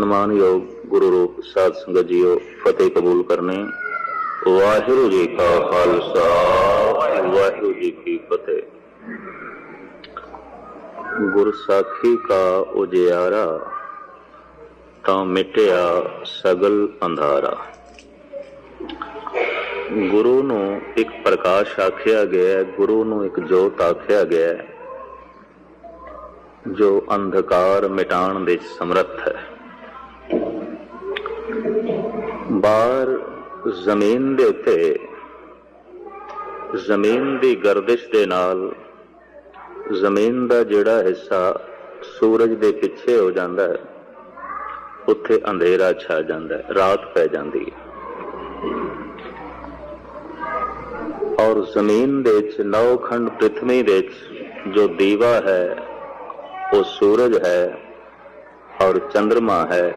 ਸਨਮਾਨਯੋਗ ਗੁਰੂ ਰੂਪ ਸਾਧ ਸੰਗਤ ਜੀਓ, ਫਤਿਹ ਕਬੂਲ ਕਰਨੇ। ਵਾਹਿਗੁਰੂ ਜੀ ਕਾ ਖਾਲਸਾ, ਵਾਹਿਗੁਰੂ ਜੀ ਕੀ ਫਤਿਹ। ਗੁਰ ਸਾਖੀ ਕਾ ਉਜਿਆਰਾ, ਤਾਂ ਮਿਟਿਆ ਸਗਲ ਅੰਧਾਰਾ। ਗੁਰੂ ਨੂੰ ਇੱਕ ਪ੍ਰਕਾਸ਼ ਆਖਿਆ ਗਿਆ ਗੁਰੂ ਨੂੰ ਇੱਕ ਜੋਤ ਆਖਿਆ ਗਿਆ ਜੋ ਅੰਧਕਾਰ ਮਿਟਾਉਣ ਦੇ ਸਮਰੱਥ ਹੈ। ਬਾਹਰ ਜ਼ਮੀਨ ਦੇ ਉੱਤੇ, ਜ਼ਮੀਨ ਦੀ ਗਰਦਿਸ਼ ਦੇ ਨਾਲ, ਜ਼ਮੀਨ ਦਾ ਜਿਹੜਾ ਹਿੱਸਾ ਸੂਰਜ ਦੇ ਪਿੱਛੇ ਹੋ ਜਾਂਦਾ ਹੈ, ਉੱਥੇ ਅੰਧੇਰਾ ਛਾ ਜਾਂਦਾ ਹੈ, ਰਾਤ ਪੈ ਜਾਂਦੀ ਹੈ। ਔਰ ਜ਼ਮੀਨ ਦੇ ਵਿੱਚ, ਨੌਖੰਡ ਪ੍ਰithvi ਦੇ ਵਿੱਚ ਜੋ ਦੀਵਾ ਹੈ, ਉਹ ਸੂਰਜ ਹੈ ਔਰ ਚੰ드ਰਮਾ ਹੈ।